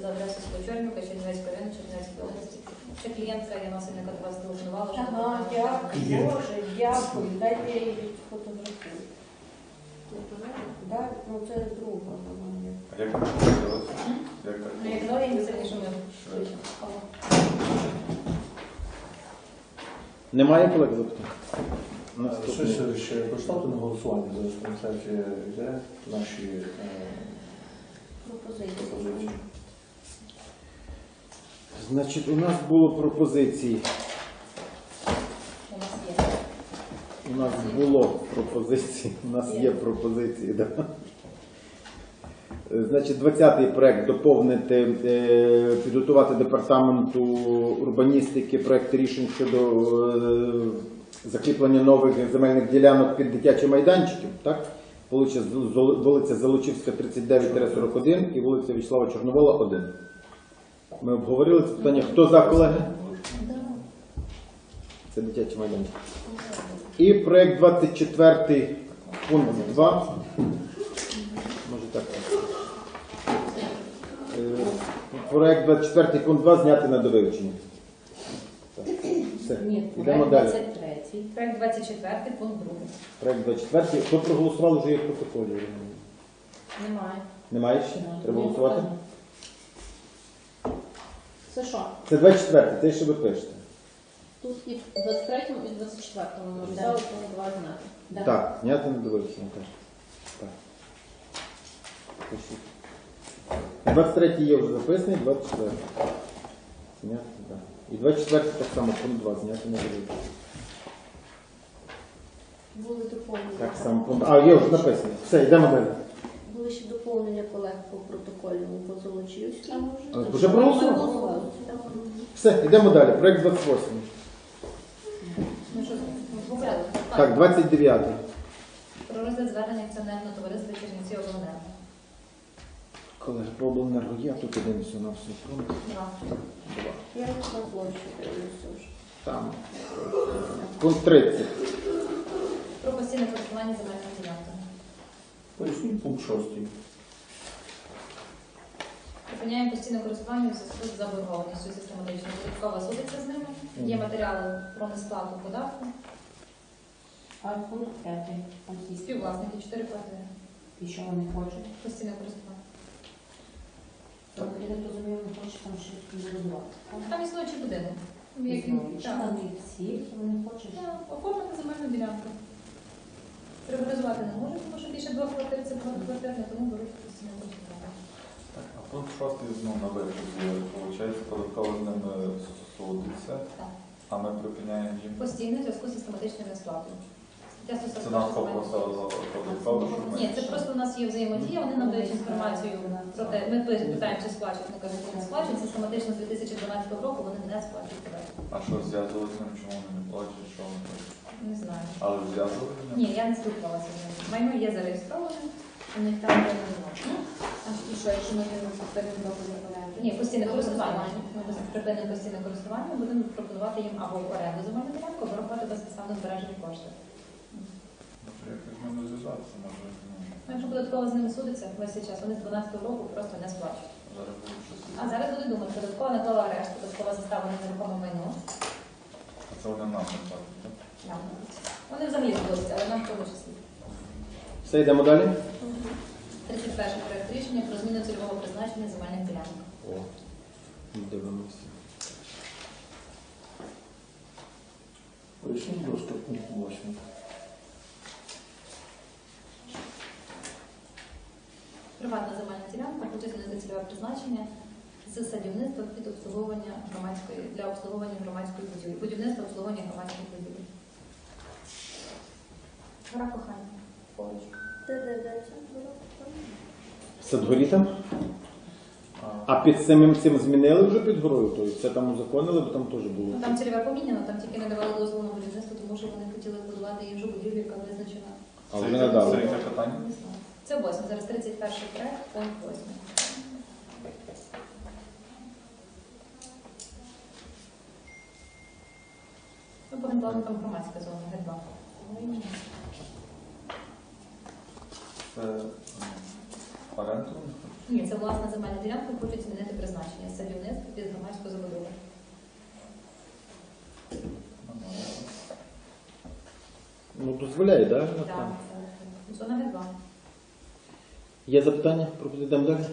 за адресою село Чорнівка, Чернівецького району, Чернівецької області. Це клієнтка Яна Синика до вас телефонувала. що Ага, дякую, Боже, дякую. Дайте я її фотографую. Так, ну це друга вона є. А як? Як так? Ну, як нові, не сильніше ми. Немає колег запитань? Що Наступний. ще, ще поставте на голосування зараз трансляція йде наші е, пропозиції. Значить, у нас було пропозиції. У нас було пропозиції. У нас є пропозиції, да. Е, Значить, 20-й проект доповнити, е, підготувати департаменту урбаністики проект рішень щодо е, закріплення нових земельних ділянок під дитячі майданчики. Так? Вулиця Залучівська 39-41 і вулиця Вячеслава Чорновола 1. Ми обговорили це питання. Хто за, колеги? Це дитячий майданчик. І проект 24 пункт 2. Може так. Е, Проект 24 пункт 2 зняти на довивчення. Так. Все. Ні, Йдемо проект далі. 23. Проект 24, пункт 2. Проект 24. Хто проголосував, вже є в протоколі. Немає. Немає ще? Треба голосувати? Це що? Це 24, це що ви пишете. Тут і в 23-му, і в 24-му ми взяли тому два знаки. Да. Так, зняти на довивчення. Так. Так. Пишіть. 23 є вже записаний, 24. Зняти, так. І 24 так само, пункт 2, зняти на довивчення. Були доповнення. Так само пункт. А, є вже написано. Все, йдемо далі. Були ще доповнення колег по протокольному по Золочівському. Але вже проголосували. Все, йдемо далі. Проект 28. Ну? Так, 29. Про розгляд звернення акціонерного товариства Чернівці Обленерго. Колеги, по обленерго є, тут один все на все пункт. Два. Я на площу. Там. Пункт 30. Про постійне користування земельними ділянками. Поясніть пункт шостий. Припиняємо постійне користування у зв'язку з заборгованістю систематично. Податкова судиться з ними. Є матеріали про несплату податку. А пункт п'ятий. Співвласники 4 квартири. І що вони хочуть? Постійне користування. Я не розумію, вони хочуть там щось будувати. Там існуючий будинок. Як він- Що так. всі, вони хочуть. Так, Оформити земельну ділянку. Приватизувати не можуть, тому що більше двох квартир це багатоквартирне, тому беруть користування. Так, а пункт шостий знову на вихід. Виходить, податково з ними судиться, Так. а ми припиняємо їм. Постійно в зв'язку з систематичною несплатою. Стаття Це 141 нам попросили податково, щоб ми... Ні, це просто у нас є взаємодія, вони надають інформацію про те, ми пи- питаємо, чи сплачують, вони кажуть, що не сплачують. Систематично з 2012 року вони не сплачують. А що зв'язувалися з ним, чому вони не платять, що вони хочуть? Не знаю. Але зв'язувалися з? Ні, я не спілкувалася з ними. Майно є зареєстроване, у них там є немає. А і що, якщо ми не повторюємо року заправляємо? Ні, постійне користування. Ми без- припинимо постійне користування, будемо пропонувати їм або оренду земельну ділянку, або рахувати безпідставно збережені кошти. Якось з ними зв'язатися, може, Якщо податково з ними судиться весь цей час, вони з 12 року просто не сплачують. А зараз буде думати, податкова наклала арешт, податкова застава на нерухоме майно. Це вони нам не платять, так? Вони взагалі сплатять, але нам в тому числі. Все, йдемо далі. 31 проект рішення про зміну цільового призначення земельних ділянок. О, дивимося. Поясніть доступ пункт восьмий. Приватна земельна ділянка, почесно цільове призначення з садівництва під обслуговування громадської для обслуговування громадської будівлі. Будівництво обслуговування громадських будівель. Гора кохання. Поруч. Де, де, де це було? Садгорі там? А, під самим цим змінили вже під горою, то це там узаконили, бо там теж було. Ну, там цільове поміняно, там тільки не давали дозволу на будівництво, тому що вони хотіли будувати іншу будівлю, яка визначена. А вже яке- надали. Це яке питання? Не знаю. Це 8, зараз 31 проект, пункт 8. Ну, будемо плавно там громадська зона, Г2. Це оренду? Ні, це власна земельна ділянка, хочуть змінити призначення з садівництва під громадську забудову. Ну, дозволяє, так? Да? Так, це зона Г2. Є запитання? Пропозитимо далі?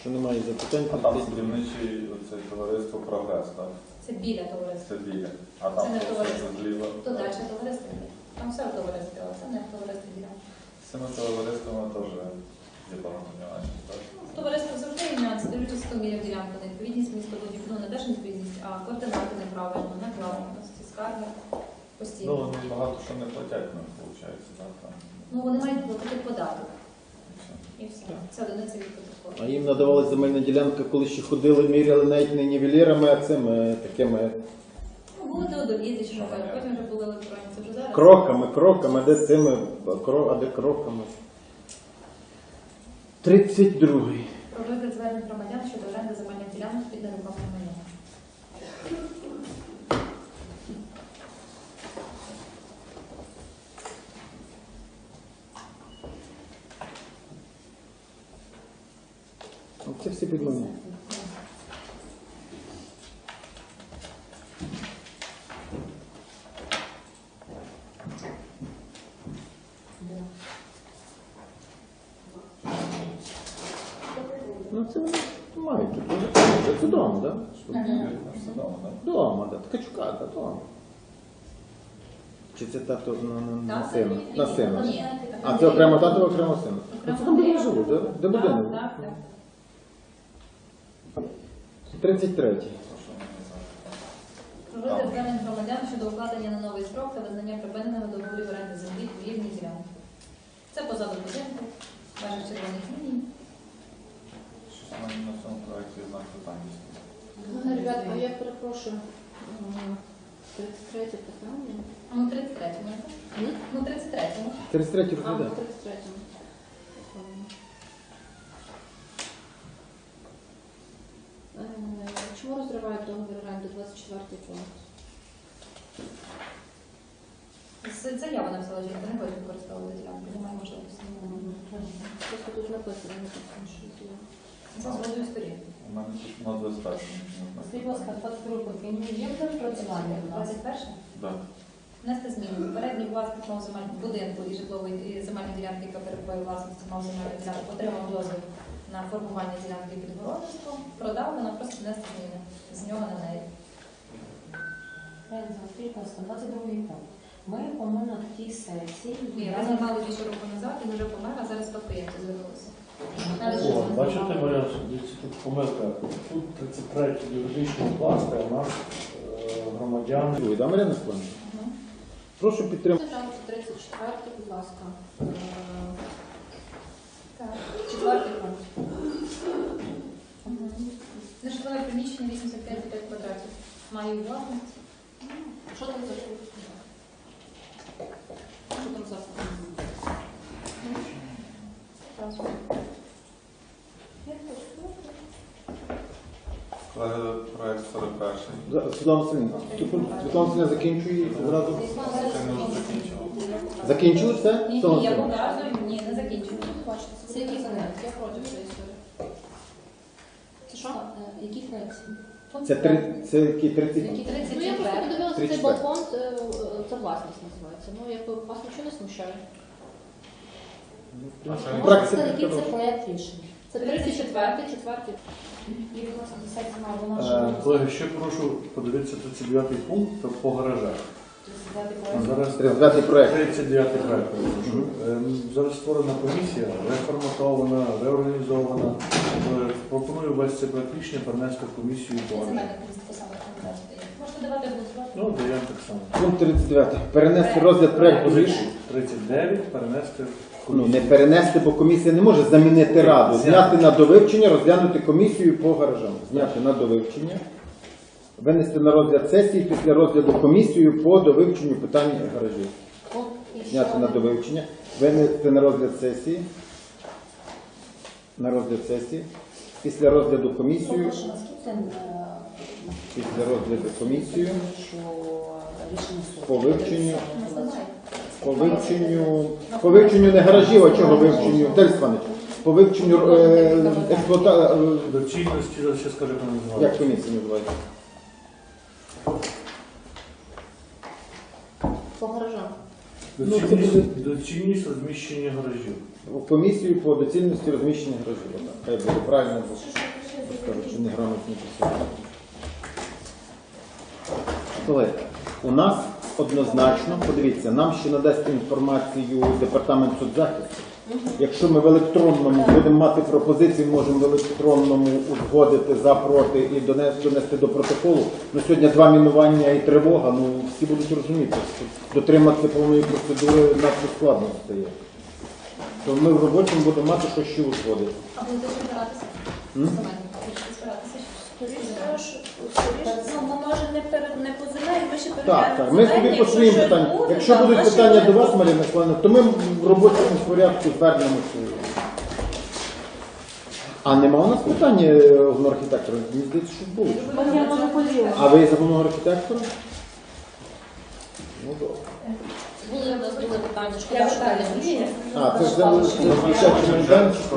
Що немає запитань? А там садівничий оце товариство прогрес, так? Це біля товариства. Це біля. А там Це не товариство. зліва. То далі товариство. Там все в товаристві, але це не в товаристві ділянка. З цими товариствами теж є багато нюансів, так? В товариство завжди є нюанси, дивлячись, хто міряв ділянку, невідповідність місто ну не теж невідповідність, а координати неправильно, накладно, ці скарги Ну, постійно. вони багато що не платять, ну, виходить, так? Там. Ну вони мають платити податок. і все. Це одиниця від податку. А їм надавалась земельна ділянка, коли ще ходили, міряли навіть не нівелірами, а цими такими Були теодоліти, що кажуть, потім вже були електронні, це вже зараз. кроками, кроками, де цими, кро- а де кроками. 32-й. Про розгляд звернень громадян щодо оренди земельних ділянок під нерухомим майном. Ну, Це всі під мене. Ну це мають. тут. Це, це дома, так? Вдома, так? Дома, да. Ткачука, да, дома. Чи це тато на, на, на Так, сина? На сина. А це окремо тато, окремо сина. Ну це там де вони Андрія. живуть, де будинок? так, так. 33. То, що вони зараз. Про розгляд звернень громадян щодо укладення на новий строк та визнання припиненого договорів оренди землі у рівні ділянки. Це позаду будинку, в межах червоних ліній. Щось у мене на знак питання. Ну, Ребята, я перепрошую. 33 питання. А ну 33-му. Ні? Ну 33-му. 33 А, розглядає. 33-му. Е, Чому розривають договір оренди 24 пункт? З- Заява написала жінка, не хоче використовувати ділянку, немає можливості. Просто тут написано, не так, що є. Це з розгляду сторін. У мене тут на 21 Скажіть, будь ласка, 22 він є вже працювання у нас? 21 Так. Внести зміни. Попередній власник мав земельну будинку і житлової і земельної ділянки, яка перебуває власності, мав земельну ділянку, отримав дозвіл на формування ділянки під городництвом, продав, вона просто внести зміни з нього на неї. Скажіть, будь ласка, 22 пункт. Ми, по-моєму, на тій сесії... Ні, ми мали більше року назад, він вже помер, а зараз спадкоємці звернулися. О, бачите. Марія, тут помилка. Тут 33 юридичний клас, а у нас е, громадяни. Ви, да, Марина Степановна? Прошу підтримати. Сержант 34, будь ласка. Е, Так. Четвертий пункт. Нежитлове приміщення 85 квадратів. Маю власність. Що там за пункт? Що там за пункт? Колеги, проєкт 41. За- Світлана секунду. Світлана Васильівна закінчує. Це закінчило. Закінчили все? Ні, ні, я показую, ні, не закінчую. Це який проект? Я проти цієї історії. Це що? Який проект? Це, три, це який 30? Які Ну, я 34. просто подивилася цей 34. балкон, це, е, це власність називається. Ну, якби вас нічого не смущає. А це який це проект рішення? Це 34, 4. І, будь ласка, до сесії має воно Е? Колеги, ще прошу подивитися 39 пункт по гаражах. 39 А проект. 39 проект. 39 проект. прошу. Ем, Зараз створена комісія, реформатована, реорганізована. Е, Пропоную весь цей проект рішення перенести в комісію по гаражах. Можете давати голосувати. Ну, даємо так само. Пункт 39. Перенести розгляд проекту рішення. 39 перенести в Ну, не перенести, бо комісія не може замінити раду. Зняти на довивчення, розглянути комісію по гаражам. Зняти на довивчення. Винести на розгляд сесії після розгляду комісією по довивченню питань гаражів. Зняти на довивчення. Винести на розгляд сесії. На розгляд сесії. Після розгляду е, Після розгляду суду. По вивченню. По вивченню. По вивченню не гаражів, а чого вивченню? Степанович, по вивченню е, експлуата... е, Доцільності, ще скажу, як вона Як називається. комісія називається? По гаражам. Ну, Доцільність, доцільність розміщення гаражів. Комісію по доцільності розміщення гаражів. Отак. Хай буде правильно, бо що неграмотні писали. Колеги, у нас однозначно, подивіться, нам ще надасть інформацію департамент соцзахисту. Якщо ми в електронному будемо мати пропозиції, можемо в електронному узгодити за проти і донести, донести до протоколу. Ну сьогодні два мінування і тривога. Ну всі будуть розуміти, що дотриматися повної процедури надто складно стає. То ми в робочому будемо мати що ще узгодити. А будете збиратися? М? Будете збиратися? Скоріше, скоріше, ну, ми може не перед не по землі, ми ще Так, так. Ми собі по своїм питанням. Якщо будуть питання до вас, Марина Миколаївна, то ми в робочому порядку звернемося. А нема у нас питання е, головного архітектора? Мені здається, що монополію. А ви за головного архітектора? Ну добре. Були у нас друге питання, шкода, що не ні. А, це ж за дитячий майданчик. Що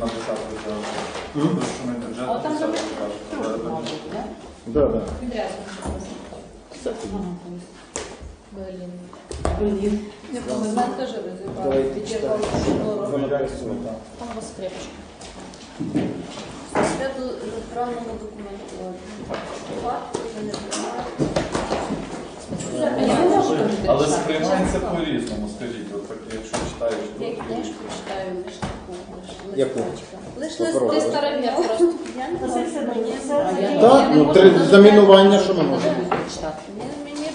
написати за М? що ми бюджет А там написали, записано. так. Да, да. Відрядження. Блін. Блін. Мене теж розібрали. Там вас скрепочка. Свято електронному документу. Факт, ви не. Але сприймається по-різному, скажіть, от так, якщо читаєш, Я книжку читаю, Яку? листочка. Лиш Попробуй. Ти старовір просто. Так, ну три замінування, що ми можемо? Мені,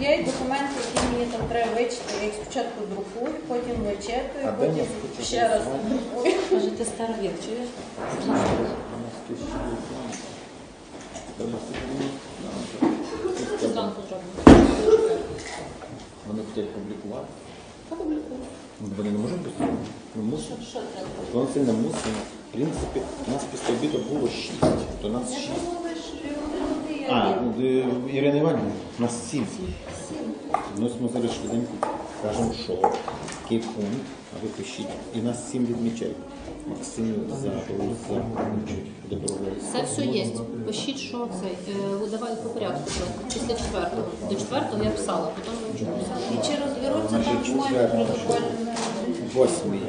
є документи, які мені там треба вичити. Я їх спочатку друкую, потім вичитую, потім ще раз друкую. Каже, ти старовір, чуєш? Вони хочуть публікувати. Ну, Вони не можемо писати. Ми мусимо. Що треба? Це не мусимо. В принципі, у нас після обіду було шість, то нас Я шість. думала, що люди А, е, Ірина Іванівна, нас сім. Ну, ми зараз швиденько кажемо, що Кейпун, а ви пишіть. І нас сім відмічають. Максим за, за добровольця. Це все є. Пишіть, що цей. Е, давай по порядку. просто. Після четвертого. До четвертого я писала, потім ви вже І чи розберуться там, Значить, по-моєму, четверте. протокольне? Восьмий.